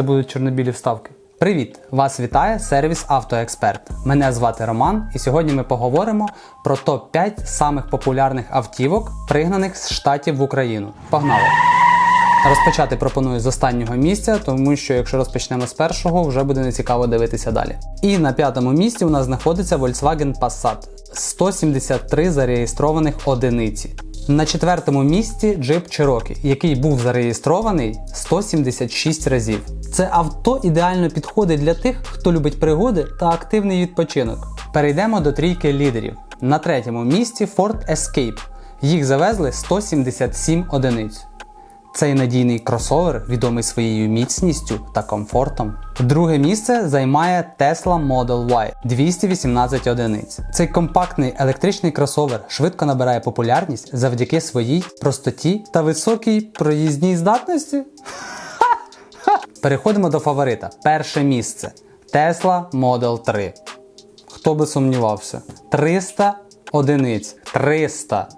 це будуть чорнобілі вставки. Привіт! Вас вітає сервіс Автоексперт. Мене звати Роман, і сьогодні ми поговоримо про топ-5 самих популярних автівок, пригнаних з штатів в Україну. Погнали! Розпочати пропоную з останнього місця, тому що якщо розпочнемо з першого, вже буде нецікаво дивитися далі. І на п'ятому місці у нас знаходиться Volkswagen Passat 173 зареєстрованих одиниці. На четвертому місці джип Cherokee, який був зареєстрований 176 разів. Це авто ідеально підходить для тих, хто любить пригоди та активний відпочинок. Перейдемо до трійки лідерів. На третьому місці Ford Escape. Їх завезли 177 одиниць. Цей надійний кросовер відомий своєю міцністю та комфортом. Друге місце займає Tesla Model Y 218 одиниць. Цей компактний електричний кросовер швидко набирає популярність завдяки своїй простоті та високій проїзній здатності. Переходимо до фаворита. Перше місце Tesla Model 3. Хто би сумнівався? 300 одиниць. 300.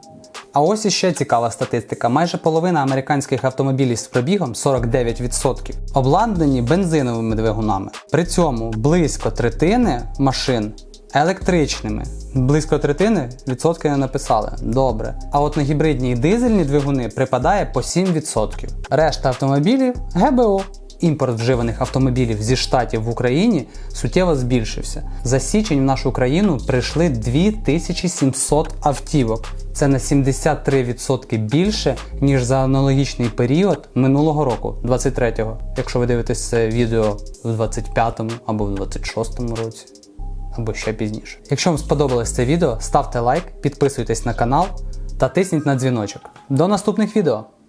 А ось іще цікава статистика: майже половина американських автомобілів з пробігом 49% обладнані бензиновими двигунами. При цьому близько третини машин електричними. Близько третини відсотки не написали. Добре. А от на гібридні і дизельні двигуни припадає по 7%. Решта автомобілів ГБО. Імпорт вживаних автомобілів зі штатів в Україні суттєво збільшився. За січень в нашу країну прийшли 2700 автівок. Це на 73% більше, ніж за аналогічний період минулого року, 23-го, якщо ви дивитесь це відео в 25-му або в 26-му році, або ще пізніше. Якщо вам сподобалось це відео, ставте лайк, підписуйтесь на канал та тисніть на дзвіночок. До наступних відео!